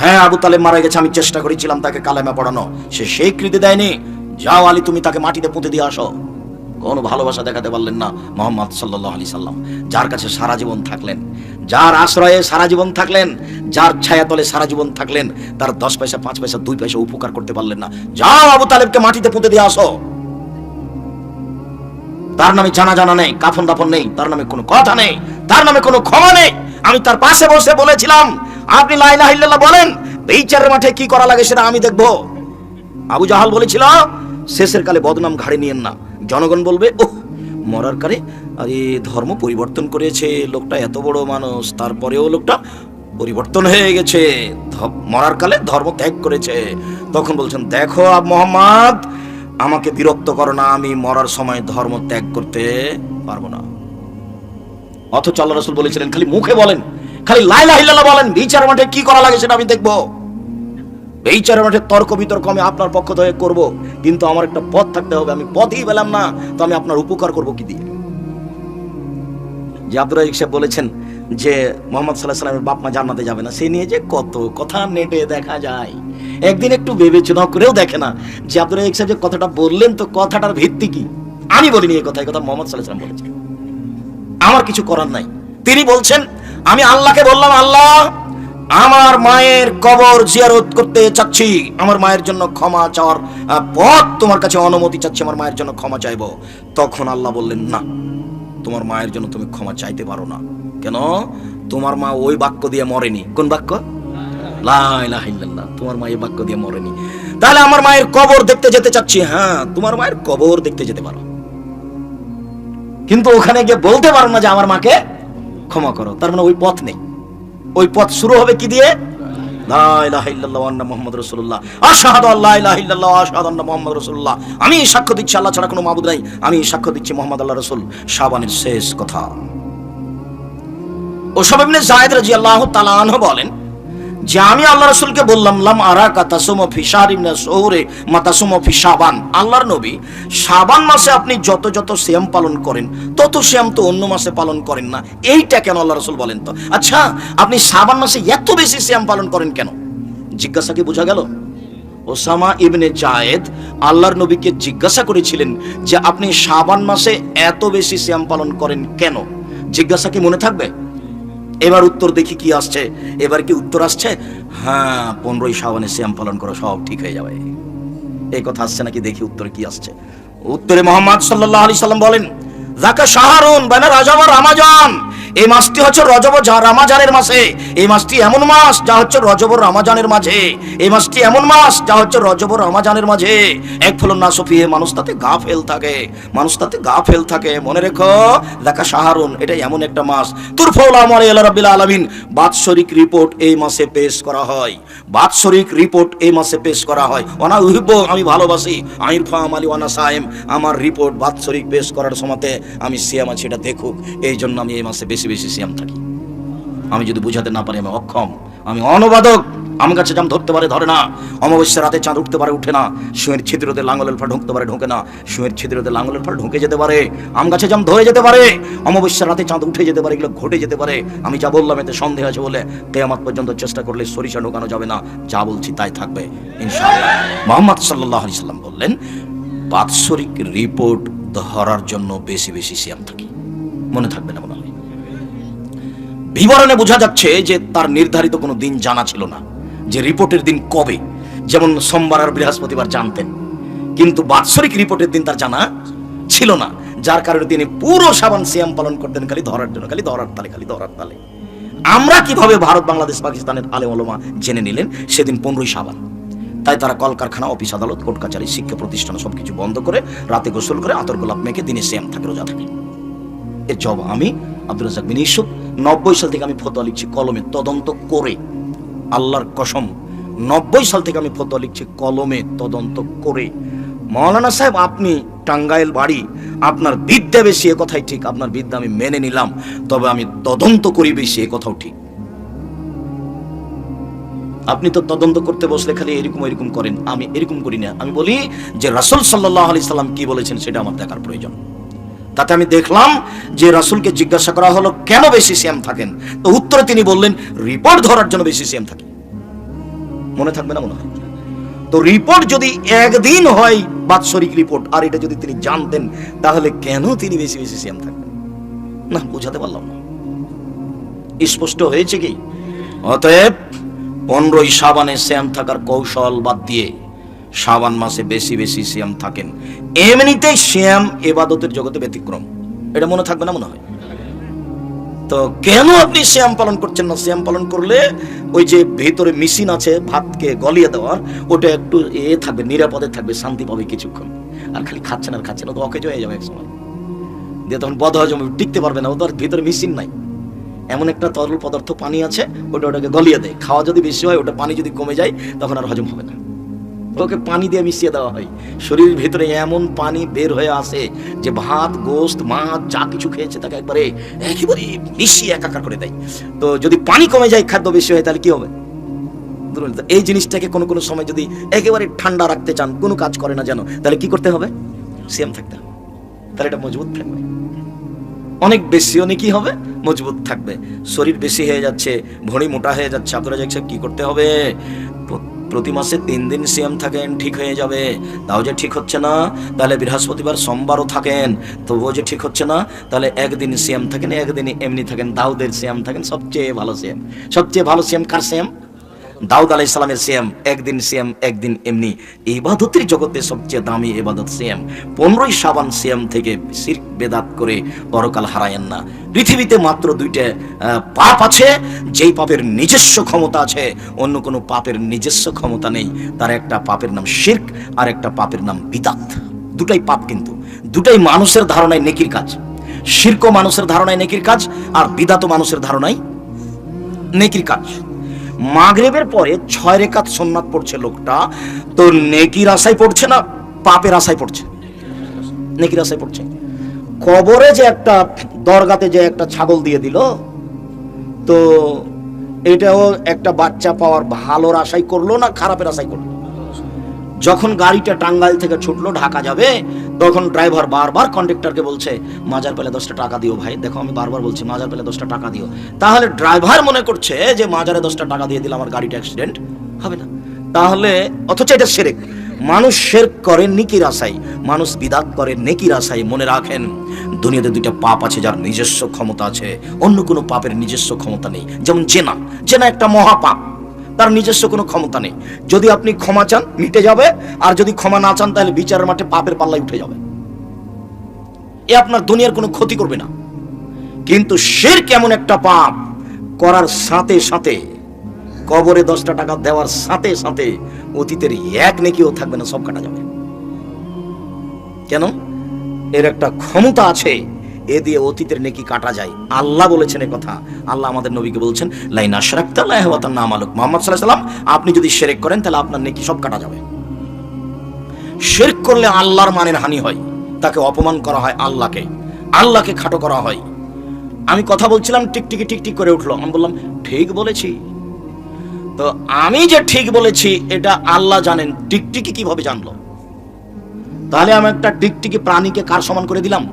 হ্যাঁ আবু তালেব মারা গেছে, আমি চেষ্টা করেছিলাম তাকে কালেমা পড়ানো। সে স্বীকৃতি দেয়নি। যাও আলী, তুমি তাকে মাটিতে পুঁতে দিয়ে আসো। কোনো ভালোবাসা দেখাতে পারলেন না মোহাম্মদ সাল্লাহ আলি সাল্লাম, যার কাছে সারা জীবন থাকলেন, যার আশ্রয়ে সারা জীবন থাকলেন, যার ছায়াতলে সারা জীবন থাকলেন, তার দশ পয়সা, পাঁচ পয়সা, দুই পয়সা উপকার করতে পারলেন না। যাও আবু তালেবকে মাটিতে পুঁতে দিয়ে আসো। তার নামে জানা জানা নেই, কাফন দাফন নেই, তার নামে কোনো কথা নেই, তার নামে কোনো ক্ষমা নেই। আমি তার পাশে বসে বলেছিলাম আপনি লাইলা ইল্লাল্লাহ বলেন, বিচারের মাঠে কি করা লাগে সেটা আমি দেখব। আবু জাহাল বলেছিল, শেষের কালে বদনাম ঘাড়ে নিয়েন না। জনগণ বলবে, ওহ, মরার কালে আরে ধর্ম পরিবর্তন করেছে, লোকটা এত বড় মানুষ, তারপরেও লোকটা পরিবর্তন হয়ে গেছে। মরার কালে ধর্ম ত্যাগ করেছে। তখন বলছেন, দেখো আব মোহাম্মদ, আমাকে বিরক্ত করো না, আমি মরার সময় ধর্ম ত্যাগ করতে পারব না। অথচ আল্লাহ রসুল বলেছিলেন, খালি মুখে বলেন খালি লাইলা হিল্লাল্লাহ বলেন বিচার মাঠে কি করা লাগে সেটা আমি দেখব। বিচারের মাঠে তর্ক বিতর্ক আমি আপনার পক্ষ থেকে করব, কিন্তু আমার একটা পথ থাকতে হবে, আমি পথই পেলাম না, তো আমি আপনার উপকার করব কি দিয়ে? সাহেব বলেছেন যে মোহাম্মদ সাল্লাহ সাল্লামের বাপ মা জান্নাতে যাবে না, সে নিয়ে যে কত কথা নেটে দেখা যায়। একদিন একটু বিবেচনা করেও দেখে না যে আব্দুর রাজিক সাহেব যে কথাটা বললেন, তো কথাটার ভিত্তি কি? আমি বলিনি এই কথা এই কথা মোহাম্মদ সাল্লাহ সাল্লাম বলেছেন। আমার কিছু করার নাই। তিনি বলছেন আমি আল্লাহকে বললাম, আল্লাহ, আমার মায়ের কবর জিয়ারত করতে চাচ্ছি। আমার মায়ের জন্য ক্ষমা চাওয়ার পথ তোমার কাছে অনুমতি চাচ্ছি, আমার মায়ের জন্য ক্ষমা চাইব। তখন আল্লাহ বললেন, না, তোমার মায়ের জন্য তুমি ক্ষমা চাইতে পারো না। কেন? তোমার মা ওই বাক্য দিয়ে মরেনি। কোন বাক্য? তোমার মা এই বাক্য দিয়ে মরেনি। তাহলে আমার মায়ের কবর দেখতে যেতে চাচ্ছি। হ্যাঁ তোমার মায়ের কবর দেখতে যেতে পারো। কিন্তু ওখানে গিয়ে বলতে পারো না যে আমার মাকে ক্ষমা করো। তার মানে ওই পথ নেই। ওই পথ শুরু হবে কি দিয়ে? আমি সাক্ষ্য দিচ্ছি, আল্লাহ ছাড়া কোনো মাবুদ নাই। আমি সাক্ষ্য দিচ্ছি মোহাম্মদ আল্লাহ রসুল শাবানের শেষ কথা। ওসব ইবনে জায়েদ রাদিয়াল্লাহু আল্লাহ আনহু বলেন যে আমি আল্লাহ রাসূলকে বললাম, লাম আরাকা তাসুমু ফি শাহরি মিনাস শুহুরি, মা তাসুমু ফি শাবান। আল্লাহর নবী, শাবান মাসে আপনি যত যত সিয়াম পালন করেন, তত শ্যাম তো অন্য মাসে পালন করেন না। এইটা কেন আল্লাহ রাসূল বলেন তো? আচ্ছা আপনি সাবান মাসে এত বেশি সিয়াম পালন করেন কেন? জিজ্ঞাসা কি বোঝা গেল? ওসামা ইবনে জায়েদ আল্লাহর নবীকে জিজ্ঞাসা করেছিলেন যে, আপনি সাবান মাসে এত বেশি শ্যাম পালন করেন কেন? জিজ্ঞাসা কি মনে থাকবে? এবার উত্তর দেখি কি আসছে। এবার কি উত্তর আসছে? হ্যাঁ পনেরোই শ্রাবণে শ্যাম পালন করো, সব ঠিক হয়ে যাবে। এই কথা আসছে নাকি দেখি উত্তরে কি আসছে। উত্তরে মোহাম্মদ সাল্লাহ আলি সাল্লাম বলেন জাকা শাহরুন বানা রাজাব রামাজান। এই মাসটি হচ্ছে রজব রামাজানের মাসে। এই মাসটি এমন মাস যা হচ্ছে রজব রামাজানের মাঝে। এই মাসটি এমন মাস যা হচ্ছে রজব রামাজানের মাঝে। এক ফলন না সফিয়ে মানুষ তাতে গা ফেল থাকে। মানুষ তাতে গা ফেল থাকে। মনে রেখো দেখা সাহারুন এটা এমন একটা মাস। তুর ফৌলা আমার এলা রব্বিল আলামিন। বাৎসরিক রিপোর্ট এই মাসে পেশ করা হয়। বাৎসরিক রিপোর্ট এই মাসে পেশ করা হয়। অনা উহিব আমি ভালোবাসি। আইর ফাম আলী ওয়ানা সাহেম আমার রিপোর্ট বাৎসরিক পেশ করার সময়তে আমি সিয়াম আছি এটা দেখুক। এই জন্য আমি এই মাসে বেশি বেশি সিয়াম থাকি। আমি যদি বুঝাতে না পারি, আমি অক্ষম, আমি অনুবাদক আম গাছে জাম ধরতে পারে, ধরে না। অমাবস্যা রাতে চাঁদ উঠতে পারে, উঠে না। শুয়ের ছিদ্রতে লাঙ্গলের ফল ঢুকতে পারে, ঢোকে না। শুয়ের ছিদ্রতে লাঙ্গলের ফল ঢুকে যেতে পারে। আম গাছে জাম ধরে যেতে পারে। অমাবস্যা রাতে চাঁদ উঠে যেতে পারে, এগুলো ঘটে যেতে পারে। আমি যা বললাম, এতে সন্দেহ আছে বলে কেয়ামাত পর্যন্ত চেষ্টা করলে সরিষা ঢোকানো যাবে না। যা বলছি তাই থাকবে মোহাম্মদ সাল্লাহ আলি সাল্লাম বললেন, বাৎসরিক রিপোর্ট ধরার জন্য বেশি বেশি সিয়াম থাকি। মনে থাকবে না মনে হয়। বিবরণে বোঝা যাচ্ছে যে তার নির্ধারিত কোনো দিন জানা ছিল না, যে রিপোর্টের দিন কবে, যেমন সোমবার আর বৃহস্পতিবার জানতেন। কিন্তু বাৎসরিক রিপোর্টের দিন তার জানা ছিল না, যার কারণে তিনি পুরো সাবান সিয়াম পালন করতেন খালি ধরার জন্য, খালি ধরার তালে, খালি ধরার তালে। আমরা কীভাবে ভারত, বাংলাদেশ, পাকিস্তানের আলেম আলমা জেনে নিলেন? সেদিন পনেরোই সাবান। তাই তারা কলকারখানা, অফিস আদালত, কোর্ট কাছারি শিক্ষা প্রতিষ্ঠান সবকিছু বন্ধ করে, রাতে গোসল করে আতর গোলাপ মেখে দিনে সিয়াম থাকে, রোজা থাকে। এর জব আমি আব্দুল রাজাক বিন ইউসুফ। নব্বই সাল থেকে আমি ফতোয়া লিখছি, কলমে তদন্ত করে। আল্লাহর কসম, নব্বই সাল থেকে আমি ফতোয়া লিখছি, কলমে তদন্ত করে। মৌলানা সাহেব, আপনি টাঙ্গাইল বাড়ি, আপনার বিদ্যা বেশি, এ কথাই ঠিক। আপনার বিদ্যা আমি মেনে নিলাম, তবে আমি তদন্ত করি বেশি, এ কথাও ঠিক। আপনি তো তদন্ত করতে বসলে খালি এরকম এরকম করেন, আমি এরকম করি না। আমি বলি যে রাসুল সাল্লাহ আলি সাল্লাম কি বলেছেন, সেটা আমার দেখার প্রয়োজন। তাতে আমি দেখলাম যে রাসূলকে জিজ্ঞাসা করা হলো, কেন বেশি সিয়াম থাকেন? তো উত্তরে তিনি বললেন, রিপোর্ট ধরার জন্য বেশি সিয়াম থাকে। মনে থাকবে না, মনে হয় তো রিপোর্ট যদি একদিন হয়, বাৎসরিক রিপোর্ট, আর এটা যদি তিনি জানতেন, তাহলে কেন তিনি বেশি বেশি সিয়াম থাকবেন? না, বোঝাতে পারলাম না। স্পষ্ট হয়েছে কি? অতএব পনেরোই সাবানে শ্যাম থাকার কৌশল বাদ দিয়ে সাবান মাসে বেশি বেশি শ্যাম থাকেন। এমনিতেই শ্যাম এবাদতের জগতে ব্যতিক্রম। এটা মনে থাকবে না মনে হয়? তো কেন আপনি শ্যাম পালন করছেন না? শ্যাম পালন করলে ওই যে ভেতরে মেশিন আছে, ভাতকে গলিয়ে দেওয়ার ওটা একটু এ থাকবে, নিরাপদে থাকবে, শান্তি পাবে কিছুক্ষণ। আর খালি খাচ্ছেন আর খাচ্ছেন তো অকেজ হয়ে যাবে এক সময়। দিয়ে তখন বদ হজম টিকতে পারবে না, ও তো আর ভিতরে মেশিন নাই। এমন একটা তরল পদার্থ পানি আছে, ওটা ওটাকে গলিয়ে দেয়। খাওয়া যদি বেশি হয়, ওটা পানি যদি কমে যায়, তখন আর হজম হবে না। ওকে পানি দিয়ে মিশিয়ে দেওয়া হয়। শরীরের ভিতরে এমন পানি বের হয়ে আসে যে ভাত, গোস্ত, মাছ, যা কিছু খেয়েছে তাকে একবারে একেবারে মিশিয়ে একাকার করে দেয়। তো যদি পানি কমে যায়, খাদ্য বেশি হয়, তাহলে কি হবে? এই জিনিসটাকে কোনো কোনো সময় যদি একেবারে ঠান্ডা রাখতে চান, কোনো কাজ করে না যেন, তাহলে কি করতে হবে? সেম থাকতে হবে। তাহলে এটা মজবুত থাকবে। অনেক বেশি অনেক কি হবে, মজবুত থাকবে। শরীর বেশি হয়ে যাচ্ছে, ভড়ি মোটা হয়ে যাচ্ছে। আপনারা যাচ্ছে কি করতে হবে? প্রতি মাসে তিন দিন সিএম থাকেন, ঠিক হয়ে যাবে। তাও যে ঠিক হচ্ছে না, তাহলে বৃহস্পতিবার সোমবারও থাকেন। তবুও যে ঠিক হচ্ছে না, তাহলে একদিন সিএম থাকেন একদিন এমনি থাকেন। দাউদের সিএম থাকেন, সবচেয়ে ভালো সিএম। সবচেয়ে ভালো সিএম কার সিএম? দাউদ আলাই সালামের সিএম একদিন সিএম একদিন এমনি। ইবাদতের জগতে সবচেয়ে দামি ইবাদত সিএম পনেরোই সাবান সিএম থেকে শিরক, বেদাত করে পরকাল হারায়েন না। পৃথিবীতে মাত্র দুইটা পাপ আছে, যেই পাপের নিজস্ব ক্ষমতা আছে, অন্য কোনো পাপের নিজস্ব ক্ষমতা নেই। তার একটা পাপের নাম শির্ক, আর একটা পাপের নাম বিদাত। দুটাই পাপ কিন্তু। দুটাই মানুষের ধারণায় নেকির কাজ। শির্ক মানুষের ধারণায় নেকির কাজ, আর বিদাত মানুষের ধারণায় নেকির কাজ। মাগরেবের পরে ছয় রেখাত সোননাথ পড়ছে লোকটা। তো নেকির আশায় পড়ছে না পাপের আশায় পড়ছে? নেকির আশায় পড়ছে। কবরে যে একটা, দরগাতে যে একটা ছাগল দিয়ে দিল, তো এটাও একটা বাচ্চা পাওয়ার ভালোর আশাই করল না খারাপের আশাই করল? যখন গাড়িটা টাঙ্গাইল থেকে ছুটলো, ঢাকা যাবে তখন ড্রাইভার বারবার কন্ডাক্টরকে বলছে, মাজার পেলে দশটা টাকা দিও ভাই। দেখো, আমি বারবার বলছি, মাজার পেলে দশটা টাকা দিও। তাহলে ড্রাইভার মনে করছে যে, মাজারে দশটা টাকা দিয়ে দিলে আমার গাড়িটা অ্যাক্সিডেন্ট হবে না। তাহলে, অথচ এটা সেরেক। মানুষ শেরক করে নিকির আশাই মানুষ বিদাত করে নেকির আশাই মনে রাখেন, দুনিয়াতে দুইটা পাপ আছে যার নিজস্ব ক্ষমতা আছে, অন্য কোনো পাপের নিজস্ব ক্ষমতা নেই। যেমন জেনা জেনা একটা মহাপাপ। তার নিজস্ব কোনো ক্ষমতা নেই। যদি আপনি ক্ষমা চান, মিটে যাবে। আর যদি ক্ষমা না চান, তাহলে বিচারের মাঠে পাপের পাল্লায় উঠে যাবে। এ আপনার দুনিয়ার কোনো ক্ষতি করবে না। কিন্তু শের কেমন একটা পাপ করার সাথে সাথে, কবরে দশটা টাকা দেওয়ার সাথে সাথে অতীতের এক নেকিও থাকবে না, সব কাটা যাবে। কেন? এর একটা ক্ষমতা আছে। এ দিয়ে অতীতের নেকি কাটা যায়। আল্লাহ বলেছেন কথা। আল্লাহ আমাদের নবীকে বলছেন, লাইন আশরাক্তাল্লাহ নাম আলোক মোহাম্মদ সাল্লাহ সাল্লাম আপনি যদি শেরেক করেন, তাহলে আপনার নেকি সব কাটা যাবে। শেরক করলে আল্লাহর মানের হানি হয়। তাকে অপমান করা হয় আল্লাহকে। আল্লাহকে খাটো করা হয়। আমি কথা বলছিলাম টিকটিকি টিকটিক করে উঠল। আমি বললাম, ঠিক বলেছি। তো আমি যে ঠিক বলেছি, এটা আল্লাহ জানেন। টিকটিকি কীভাবে জানলো? তাহলে আমি একটা টিকটিকি প্রাণীকে কার সমান করে দিলাম?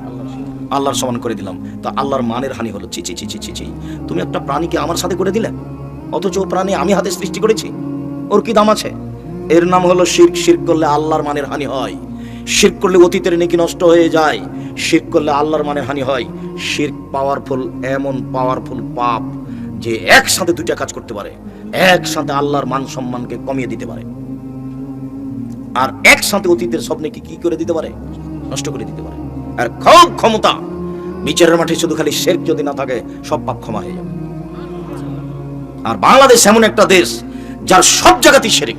আল্লাহর সমান করে দিলাম। তো আল্লাহর মানের হানি হলো চি চি চি চি চি তুমি একটা প্রাণীকে আমার সাথে করে দিলে? অথচ ও প্রাণী আমি হাতে সৃষ্টি করেছি। ওর কি দাম আছে? এর নাম হলো শির্ক। শির্ক করলে আল্লাহর মানের হানি হয়। শির্ক করলে অতীতের নেকি নষ্ট হয়ে যায়। শির্ক করলে আল্লাহর মানের হানি হয়। শির্ক পাওয়ারফুল এমন পাওয়ারফুল পাপ যে একসাথে দুইটা কাজ করতে পারে। একসাথে আল্লাহর মান সম্মানকে কমিয়ে দিতে পারে। আর একসাথে অতীতের স্বপ্নকে কি করে দিতে পারে? নষ্ট করে দিতে পারে। আর খুব ক্ষমতা। বিচারের মাঠে শুধু খালি শেরক যদি না থাকে, সব পাপ ক্ষমা হয়ে যাবে। আর বাংলাদেশ এমন একটা দেশ, যার সব জায়গাতেই শেরিক।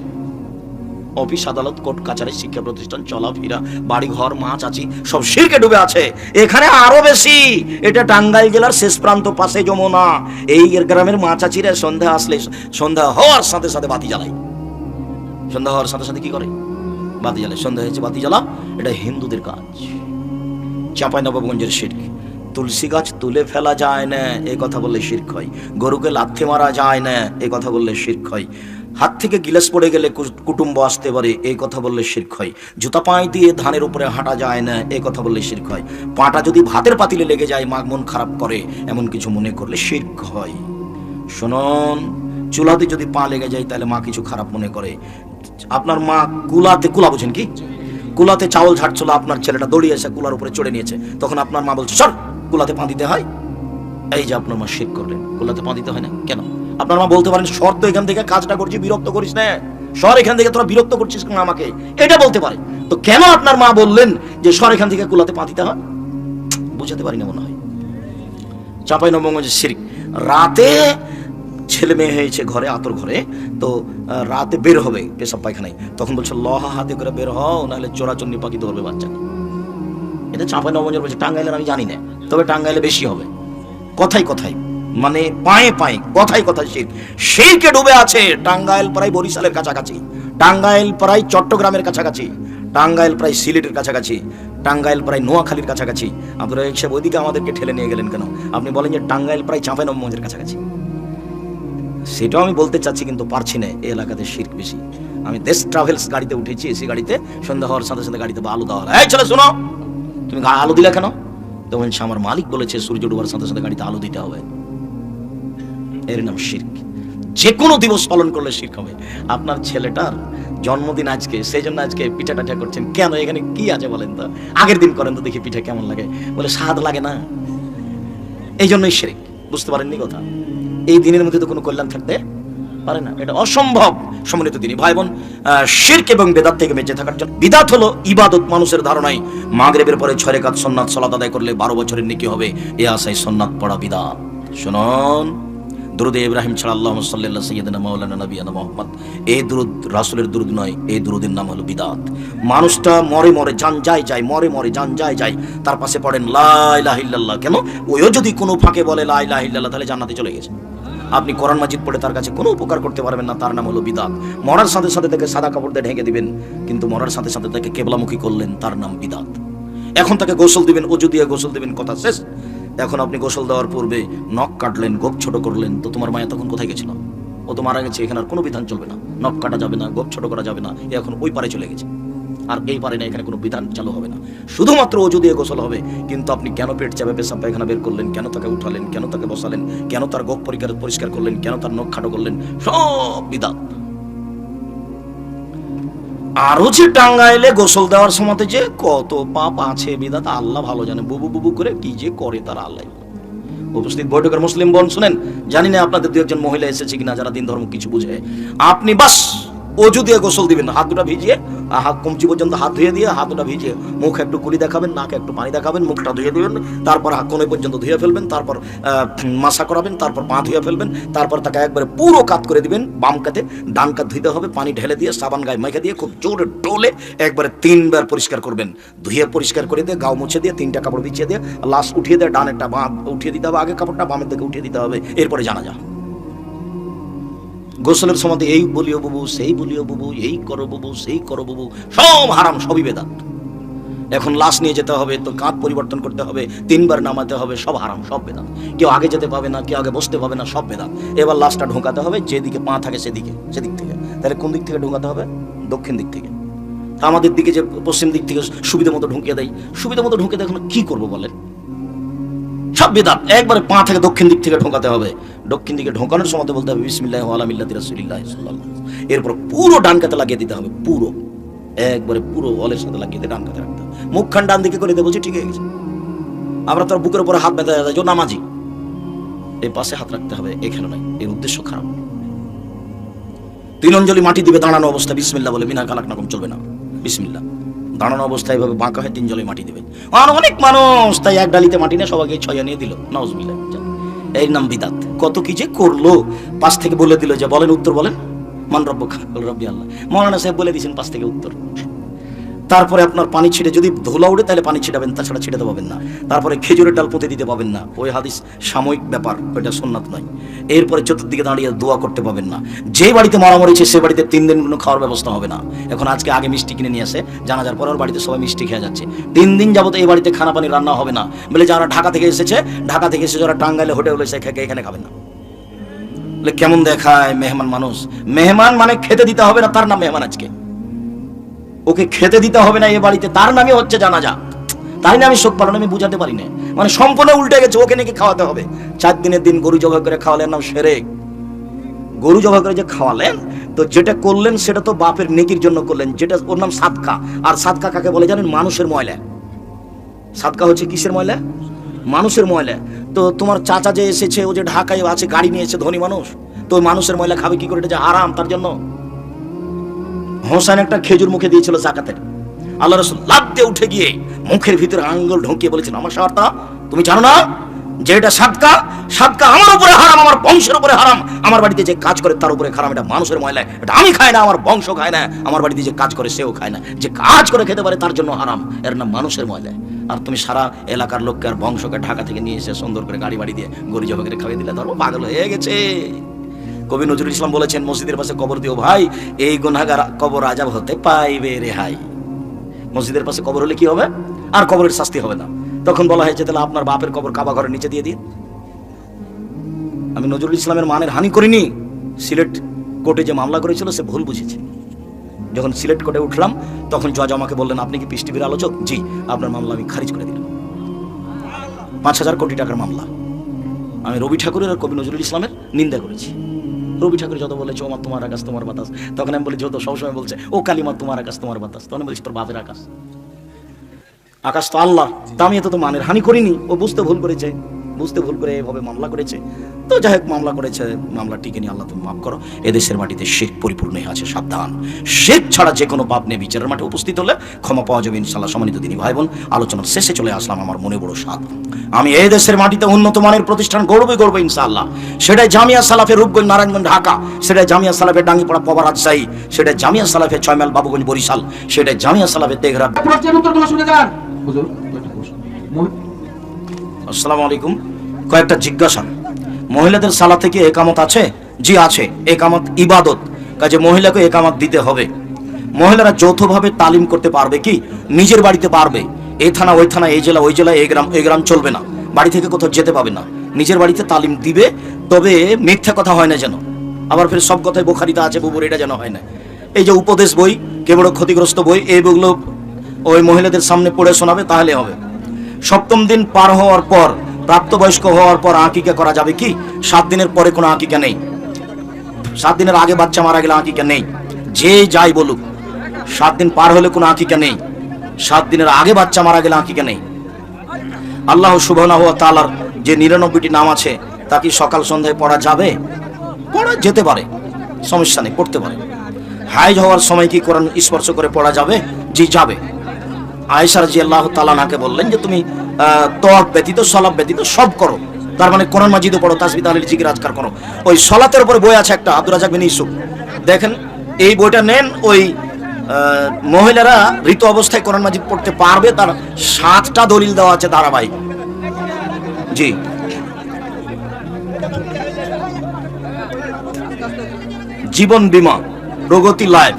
অফিস, আদালত, কোর্ট কাছারি শিক্ষা প্রতিষ্ঠান, চলাফেরা বাড়ি ঘর মা, চাচি, সব শিরকে ডুবে আছে। এখানে আরও বেশি। এটা টাঙ্গাইল জেলার শেষ প্রান্ত, পাশে যমুনা। এই গ্রামের মা, চাচিরা সন্ধ্যা আসলে, সন্ধ্যা হওয়ার সাথে সাথে বাতি জ্বালাই সন্ধ্যা হওয়ার সাথে সাথে কি করে? বাতি জ্বালায়। সন্ধ্যা হয়েছে বাতি জ্বালা। এটা হিন্দুদের কাজ। চাঁপাই নবাবগঞ্জের শির্ক। তুলসী গাছ তুলে ফেলা যায় না এই কথা বললে শির্ক হয়। গরুকে লাথি মারা যায় না, এ কথা বললে শির্ক হয়। হাত থেকে গিলাস পড়ে গেলে কুটুম্ব আসতে পারে এই কথা বললে শির্ক হয়। জুতা পায়ে দিয়ে ধানের উপরে হাঁটা যায় না এই কথা বললে শির্ক হয়। পাটা যদি ভাতের পাতিলে লেগে যায় মাগ মন খারাপ করে, এমন কিছু মনে করলে শির্ক হয়। শুনুন, চুলাতে যদি পা লেগে যায়, তাহলে মা কিছু খারাপ মনে করে। আপনার মা কুলাতে কুলা বুঝেন কি? কুলাতে চাউল ঝাড়ছিল, আপনার ছেলেটা দৌড়িয়ে এসে কুলার উপরে চড়ে নিয়েছে। তখন আপনার মা বলছে, সর, কুলাতে পা দিতে হয়? এই যে আপনার মা শেখ করলেন, কুলাতে পা দিতে হয় না? কেন? আপনার মা বলতে পারেন, সর তো এখান থেকে কাজটা করছি, বিরক্ত করিস না। সর এখান থেকে, তোরা বিরক্ত করছিস কেন আমাকে? এটা বলতে পারে। তো কেন আপনার মা বললেন যে, সর এখান থেকে কুলাতে পা দিতে হয়? বুঝাতে পারি না মনে হয়। চাপাই নবগঞ্জের শিরিক। রাতে ছেলে মেয়ে হয়েছে ঘরে, আতর ঘরে, তো রাতে বের হবে পেশাব পায়খানায়। তখন বলছে, লহা, হাতে করে বের হও, নাহলে চোরাচন্ডি পাখি ধরবে বাচ্চা এটা চাপাই নবগঞ্জের বলছে টাঙ্গাইলের আমি জানি না, তবে টাঙ্গাইলে বেশি হবে। কথাই কথাই মানে পায়ে পায়ে কথাই কথাই শির। শিরকে ডুবে আছে টাঙ্গাইল প্রায় বরিশালের কাছাকাছি টাঙ্গাইল প্রায় চট্টগ্রামের কাছাকাছি টাঙ্গাইল প্রায় সিলেটের কাছাকাছি টাঙ্গাইল প্রায় নোয়াখালীর কাছাকাছি। আপনারা সাহেব ওইদিকে আমাদেরকে ঠেলে নিয়ে গেলেন কেন? আপনি বলেন যে টাঙ্গাইল প্রায় চাঁপাই নবগঞ্জের কাছাকাছি। সেটাও আমি বলতে চাচ্ছি, কিন্তু পারছি না। এই এলাকাতে শির্ক বেশি। আমি দেশ ট্রাভেলস গাড়িতে উঠেছি, এসি গাড়িতে। সন্ধ্যা হওয়ার সাথে সাথে গাড়িতে বা আলু দেওয়া এই ছেলে, শোনো! তুমি আলু দিলে কেন? তখন সে আমার মালিক বলেছে, সূর্য ডুবার সাথে সাথে গাড়িতে আলু দিতে হবে। এর নাম শির্ক। যে কোনো দিবস পালন করলে শির্ক হবে। আপনার ছেলেটার জন্মদিন আজকে, সেই জন্য আজকে পিঠা টাঠা করছেন। কেন? এখানে কি আছে বলেন তো? আগের দিন করেন তো দেখি পিঠা কেমন লাগে। বলে, স্বাদ লাগে না। এই জন্যই শিরিক। বুঝতে পারেননি কথা? এই দিনের মধ্যে তো কোনো কল্যাণ থাকতে পারে না। এটা অসম্ভব সম্মিলিত দিনই। ভাই বোন শিরক এবং বেদাত থেকে বেঁচে থাকার জন্য বিদাত হলো ইবাদত মানুষের ধারণায় মাগরেবের পরে ছয় রেখাত সন্ন্যাত সালাত আদায় করলে বারো বছরের নেকি হবে। এ আশায় সন্ন্যাত পড়া বিদাত। শুনুন, দুরুদে ইব্রাহিম ছাড়া আল্লাহ সাল্লাহ সৈয়দনা মাওলানা নবিয়ানা মোহাম্মদ। এই দুরুদ, রাসুলের দুরুদ নয় এই দুরুদের নাম হলো বিদাত। মানুষটা মরে মরে যান যায় যায়, মরে মরে যান যায় যায়, তার পাশে পড়েন লাইলাহিল্লাহ কেন? ওইও যদি কোনো ফাঁকে বলে লাইলাহিল্লাহ তাহলে জান্নাতে চলে গেছে। আপনি কোরআন মাজিদ পড়ে তার কাছে কোনো উপকার করতে পারবেন না, তার নাম হলো বিদাত। মরার সাথে সাথে তাকে সাদা কাপড় দিয়ে ঢেকে দিবেন, কিন্তু মরার সাথে সাথে তাকে কেবলামুখী করলেন, তার নাম বিদাত। এখন তাকে গোসল দিবেন, অজু দিয়ে গোসল দিবেন, কথা শেষ। এখন আপনি গোসল দেওয়ার পূর্বে নখ কাটলেন, গোপ ছোট করলেন, তো তোমার মায়া তখন কোথায় গেছিল? ও তো মারা গেছে, এখানে আর কোনো বিধান চলবে না। নখ কাটা যাবে না, গোপ ছোট করা যাবে না, এ এখন ওই পারে চলে গেছে। আর এই পারে না এখানে কোনো বিধান চালু হবে না। শুধুমাত্র অজু দিয়ে গোসল হবে। কিন্তু আপনি কেন পেট চাপে পেশাব পায়খানা বের করলেন? কেন তাকে উঠালেন? কেন তাকে বসালেন? কেন তার গোপ পরিষ্কার পরিষ্কার করলেন? কেন তার নখ খাটো করলেন? সব বিধান। আরও যে টাঙ্গাইলে গোসল দেওয়ার সময় যে কত পাপ আছে বিধাতা, আল্লাহ ভালো জানে। বুবু বুবু করে কি যে করে তারা আল্লাহ। উপস্থিত বৈঠকের মুসলিম বোন, শুনেন? জানি না আপনাদের দু একজন মহিলা এসেছে কিনা, যারা দিন ধর্ম কিছু বুঝে। আপনি বাস অজু দিয়ে গোসল দিবেন হাত দুটা ভিজিয়ে হাত কমচি পর্যন্ত হাত ধুয়ে দিয়ে হাত দুটা ভিজিয়ে, মুখ একটু কুলি দেখাবেন, নাকে একটু পানি দেখাবেন, মুখটা ধুয়ে দিবেন, তারপর হাত কোনে পর্যন্ত ধুয়ে ফেলবেন, তারপর মাসা করাবেন, তারপর পা ধুয়ে ফেলবেন, তারপর তাকে একবারে পুরো কাত করে দিবেন, বাম কাতে ডান কাত ধুইতে হবে, পানি ঢেলে দিয়ে, সাবান গায়ে মেখে দিয়ে, খুব জোরে ডোলে একবারে তিনবার পরিষ্কার করবেন। ধুয়ে পরিষ্কার করে দিয়ে, গাও মুছে দিয়ে, তিনটা কাপড় বিছিয়ে দিয়ে, লাশ উঠিয়ে দিয়ে, ডানেরটা বাম উঠিয়ে দিতে হবে, আগে কাপড়টা বামের দিকে উঠিয়ে দিতে হবে, এরপরে জানা যা গোসলের সময় এই বলিও বুবু, সেই বলিও বুবু, এই করো বুবু, সেই করো বুবু, সব হারাম, সবই বেদাত। এখন লাশ নিয়ে যেতে হবে তো কাঁধ পরিবর্তন করতে হবে, তিনবার নামাতে হবে, সব হারাম, সব বেদাত। কেউ আগে যেতে পাবে না, কেউ আগে বসতে পাবে না, সব বেদাত। এবার লাশটা ঢোকাতে হবে, যেদিকে পা থাকে সেদিকে, সেদিক থেকে। তাহলে কোন দিক থেকে ঢোকাতে হবে? দক্ষিণ দিক থেকে। আমাদের দিকে যে পশ্চিম দিক থেকে সুবিধা মতো ঢুকিয়ে দেয়। সুবিধা মতো ঢুকে দেখুন কি করব বলেন? সব বেদাত। একবারে পা থেকে দক্ষিণ দিক থেকে ঢোকাতে হবে। দক্ষিণ দিকে ঢোকানোর সময় বলতে হবে বিসমিল্লাহ আলামিল্লাহ রাসূলিল্লাহ। এরপর পুরো ডান কাতে লাগিয়ে দিতে হবে, পুরো। একবারে পুরো অলের সাথে লাগিয়ে দিয়ে ডান কাতে রাখতে হবে। মুখখান ডান দিকে করে বলছি ঠিক হয়ে গেছে। আমরা তোর বুকের উপরে হাত বেঁধে যায় নামাজি। এই পাশে হাত রাখতে হবে, এখানে নয়, এর উদ্দেশ্য খারাপ। তিন অঞ্জলি মাটি দিবে দাঁড়ানো অবস্থা বিসমিল্লাহ বলে বিনা কালাক নাকম চলবে না। বিসমিল্লাহ। দাঁড়ানো অবস্থায় এভাবে বাঁকা হয় তিন জলে মাটি দেবেন। আর অনেক মানুষ তাই এক ডালিতে মাটি নিয়ে সবাইকে ছয় নিয়ে দিল। নজমিল্লাহ এই নাম বিদাত। কত কি যে করল। পাশ থেকে বলে দিল যে, বলেন উত্তর বলেন। মান রব্ব রব্বি আল্লাহ। মৌলানা সাহেব বলে দিয়েছেন পাশ থেকে উত্তর। তারপরে আপনার পানি ছিটে যদি ধুলা উঠে তাহলে পানি ছিটাবেন তাছাড়া ছিটাতে পাবেন না। তারপরে খেজুরের ডাল পুঁতে দিতে পাবেন না। ওই হাদিস সাময়িক ব্যাপার, ওইটা সোননাথ নয়। এরপরে চতুর্দিকে দাঁড়িয়ে দোয়া করতে পাবেন না। যে বাড়িতে মারা মরেছে, সে বাড়িতে তিন দিন কোনো খাওয়ার ব্যবস্থা হবে না। এখন আজকে আগে মিষ্টি কিনে নিয়ে আসে, জানাজার পর ওর বাড়িতে সবাই মিষ্টি খেয়ে যাচ্ছে। তিন দিন যাবত এই বাড়িতে খানা পানি রান্না হবে না। বলে যারা ঢাকা থেকে এসেছে, ঢাকা থেকে এসে যারা টাঙ্গাইলে হোটেল এসে খেয়ে এখানে খাবেন না। কেমন দেখায় মেহমান মানুষ। মেহমান মানে খেতে দিতে হবে না, তার নাম মেহমান আজকে। ওকে খেতে দিতে হবে না এ বাড়িতে, তার নামে হচ্ছে জানাজা। তাই না আমি শোক পালন, আমি বুঝাতে পারি না। মানে সম্পূর্ণ উল্টে গেছে, ওকে নাকি খাওয়াতে হবে। চার দিনের দিন গরু জবাই করে খাওয়ালেন নাম সেরেক গরু জবা করে যে খাওয়ালেন, তো যেটা করলেন সেটা তো বাপের নেকির জন্য করলেন, যেটা ওর নাম সাতকা। আর সাতকা কাকে বলে জানেন? মানুষের ময়লা। সাতকা হচ্ছে কিসের ময়লা? মানুষের ময়লা। তো তোমার চাচা যে এসেছে, ও যে ঢাকায় আছে, গাড়ি নিয়ে এসে ধনী মানুষ, তো মানুষের ময়লা খাবে কি করে? এটা যে আরাম তার জন্য। হোসেন একটা খেজুর মুখে দিয়েছিল জাকাতের। আল্লাহ রসুল লাভ দিয়ে উঠে গিয়ে মুখের ভিতরে আঙ্গুল ঢুকিয়ে বলেছেন আমার সারটা তুমি জানো না? যে এটা সাদকা সাদকা আমার উপরে হারাম, আমার বংশের উপরে হারাম। আমার বাড়িতে যে কাজ করে তার উপরে হারাম এটা মানুষের ময়লা এটা আমি খাই না, আমার বংশ খায় না। আমার বাড়িতে যে কাজ করে সেও খায় না। যে কাজ করে খেতে পারে তার জন্য হারাম। এর নাম মানুষের ময়লা আর তুমি সারা এলাকার লোককে আর বংশকে ঢাকা থেকে নিয়ে এসে সুন্দর করে গাড়ি বাড়ি দিয়ে গরি জবা করে খাইয়ে দিলে ধরো, পাগল হয়ে গেছে। কবি নজরুল ইসলাম বলেছেন, মসজিদের পাশে কবর দিও ভাই, এই গুনাগার কবর আজাব হতে পাইবে রেহাই মসজিদের পাশে কবর হলে কি হবে? আর কবরের শাস্তি হবে না। তখন বলা হয়েছে, তাহলে আপনার বাপের কবর কাবা ঘরের নিচে দিয়ে দিন। আমি নজরুল ইসলামের মানের হানি করিনি। সিলেট কোর্টে যে মামলা করেছিল, সে ভুল বুঝেছে। যখন সিলেট কোর্টে উঠলাম, তখন জজ আমাকে বললেন, আপনি কি পিস আলোচক? জি, আপনার মামলা আমি খারিজ করে দিলাম। পাঁচ হাজার কোটি টাকার মামলা। আমি রবি ঠাকুরের আর কবি নজরুল ইসলামের নিন্দা করেছি। রবি ঠাকুর যত বলেছে ও মা তোমার আকাশ, তোমার বাতাস। তখন আমি বলি, যত সবসময় বলছে, ও কালিমা, তোমার আকাশ, তোমার বাতাস। তখন বলছি তোর বাপের আকাশ। আকাশ তো আল্লাহ, তা আমি এত তো মানের হানি করিনি। ও বুঝতে ভুল করেছে, বুঝতে ভুল করে এভাবে মামলা করেছে। তো যাই হোক মামলা করেছে মামলা টিকে নিয়ে আল্লাহ তুমি মাফ করো। এদেশের মাটিতে শেখ পরিপূর্ণই আছে সাবধান। শেখ ছাড়া যে কোনো পাপ নেই বিচারের মাঠে উপস্থিত হলে ক্ষমা পাওয়া যাবে ইনশাল্লাহ সম্মানিত দিনী ভাই বোন আলোচনার শেষে চলে আসলাম আমার মনে বড় সাধ আমি এই দেশের মাটিতে উন্নত মানের প্রতিষ্ঠান গড়বে গড়বে ইনশাআল্লাহ। সেটাই জামিয়া সালাফের রূপগঞ্জ নারায়ণগঞ্জ ঢাকা। সেটাই জামিয়া সালাফের ডাঙ্গিপাড়া পবা রাজশাহী। সেটাই জামিয়া সালাফের ছয়মাইল বাবুগঞ্জ বরিশাল। সেটাই জামিয়া সালাফের তেঘরা। আসসালামু আলাইকুম। কয়েকটা জিজ্ঞাসা। মহিলাদের সালা থেকে একামত আছে? জি, আছে। একামত ইবাদত। কাজে মহিলাকে একামত দিতে হবে। মহিলারা যৌথভাবে তালিম করতে পারবে কি? নিজের বাড়িতে পারবে। এই থানা, ওই থানা, এই জেলা, ওই জেলা, এই গ্রাম এই গ্রাম চলবে না। বাড়ি থেকে কোথাও যেতে পাবে না। নিজের বাড়িতে তালিম দিবে, তবে মিথ্যা কথা হয় না যেন। আবার ফের সব কথাই বোখারিতে আছে, বুবুর, এটা যেন হয় না। এই যে উপদেশ বই, কে বড় ক্ষতিগ্রস্ত বই এই বইগুলো ওই মহিলাদের সামনে পড়ে শোনাবে, তাহলে হবে। সপ্তম দিন পার হওয়ার পর প্রাপ্তবয়স্ক হওয়ার পর আঁকিকা করা যাবে কি? সাত দিনের পরে কোনো আঁকিকা নেই। সাত দিনের আগে বাচ্চা মারা গেলে আকিকা নেই। যে যাই বলুক, সাত দিন পার হলে কোনো আঁকিকা নেই। সাত দিনের আগে বাচ্চা মারা গেলে আকিকা নেই। আল্লাহ সুবহানাহু ওয়া তালার যে নিরানব্বইটি নাম আছে, তা কি সকাল সন্ধ্যায় পড়া যাবে? পড়া যেতে পারে, সমস্যা নেই, পড়তে পারে। হাইজ হওয়ার সময় কি কোরআন স্পর্শ করে পড়া যাবে? জি, যাবে। আয়েশা রাজি আল্লাহ তালানাকে বললেন যে তুমি তওয়াব ব্যতীত সলাপ ব্যতীত সব করো। তার মানে কোরআন মাজিদও পড়ো তাসবি তাহলিল, জিকির, আজকার করো। ওই সলাতের উপরে বই আছে একটা, আব্দুর রাজাক বিন ইউসুফ। দেখেন, এই বইটা নেন, ওই মহিলারা ঋতু অবস্থায় কোরআন মাজিদ পড়তে পারবে, তার সাতটা দলিল দেওয়া আছে ধারাবাহিক। জি। জীবন বীমা প্রগতি লাইফ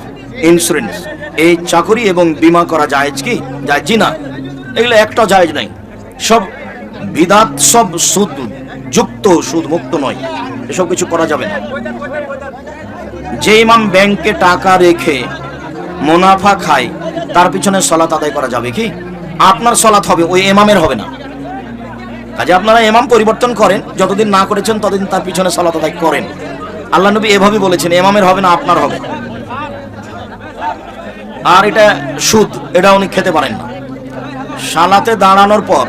ইন্স্যুরেন্স এই চাকরি এবং বীমা করা যায় কি? যায় জি না। এগুলো একটা জায়েজ নাই। সব বিদাত, সব সুদ, যুক্ত সুদ, মুক্ত নয়। এসব কিছু করা যাবে না। যে ইমাম ব্যাংকে টাকা রেখে মুনাফা খায়, তার পিছনে সলাত আদায় করা যাবে কি? আপনার সলাত হবে, ওই ইমামের হবে না। কাজে আপনারা এমাম পরিবর্তন করেন, যতদিন না করেছেন, ততদিন তার পিছনে সলাত আদায় করেন। আল্লাহ নবী এভাবে বলেছেন এমামের হবে না, আপনার হবে। আর এটা সুদ, এটা উনি খেতে পারেন না। সালাতে দাঁড়ানোর পর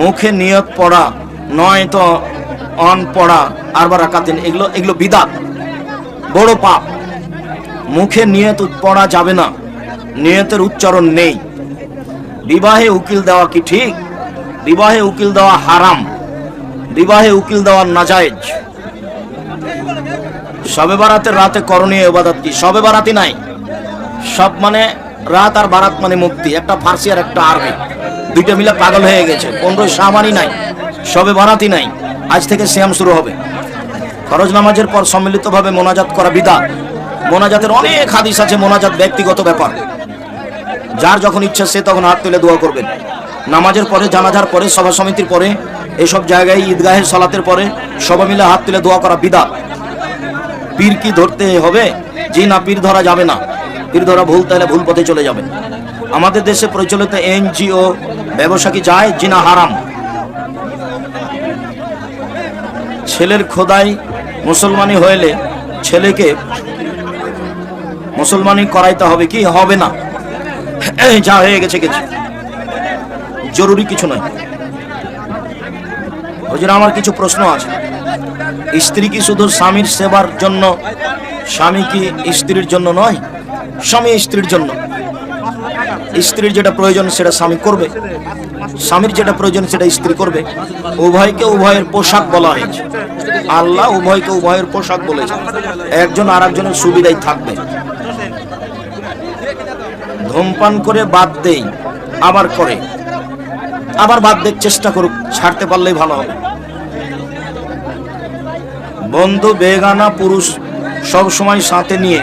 মুখে নিয়ত পড়া, নয় তো অন পড়া, আর বা রাকাতিন, এগুলো এগুলো বিদাত, বড় পাপ। মুখে নিয়ত পড়া যাবে না, নিয়তের উচ্চারণ নেই। বিবাহে উকিল দেওয়া কি ঠিক? বিবাহে উকিল দেওয়া হারাম। বিবাহে উকিল দেওয়া নাজায়েজ। সবে বারাতের রাতে করণীয় ইবাদত কি? সবে বারাতি নাই। সব মানে রাত আর বারাত মানে মুক্তি, একটা ফার্সি আর একটা আরবি। দুইটা মিলে পাগল হয়ে গেছে পনেরোই শাহবানি নাই, সবে বারাতি নাই, আজ থেকে শ্যাম শুরু হবে। ফরজ নামাজের পর সম্মিলিতভাবে মোনাজাত করা বিদা। মোনাজাতের অনেক হাদিস আছে, মোনাজাত ব্যক্তিগত ব্যাপার। যার যখন ইচ্ছা সে তখন হাত তুলে দোয়া করবেন। নামাজের পরে, জানাজার পরে, সভা সমিতির পরে, এসব জায়গায় ঈদগাহের সলাতের পরে সবাই মিলে হাত তুলে দোয়া করা বিদা। পীর কি ধরতে হবে? জি না, পীর ধরা যাবে না। পীর ধরা ভুল, তাহলে ভুল পথে চলে যাবেন। আমাদের দেশে প্রচলিত এনজিও ব্যবসা কি যায়? জি না হারাম। ছেলের খোদাই মুসলমানি হইলে ছেলেকে মুসলমানি করাইতে হবে কি? হবে না। যা হয়ে গেছে গেছে। জরুরি কিছু নয়। হুজুর, আমার কিছু প্রশ্ন আছে। স্ত্রী কি শুধু স্বামীর সেবার জন্য, স্বামী কি স্ত্রীর জন্য নয়? স্বামী স্ত্রীর জন্য। স্ত্রীর যেটা প্রয়োজন সেটা স্বামী করবে। স্বামীর যেটা প্রয়োজন সেটা স্ত্রী করবে। উভয়কে উভয়ের পোশাক বলা হয়েছে। আল্লাহ উভয়কে উভয়ের পোশাক বলেছে একজন আর একজনের সুবিধাই থাকবে। ধূমপান করে বাদ দেই, আবার করে। আবার বাদ দেখ চেষ্টা করুক, ছাড়তে পারলেই ভালো হবে। বন্ধু, বেগানা পুরুষ সব সময় সাথে নিয়ে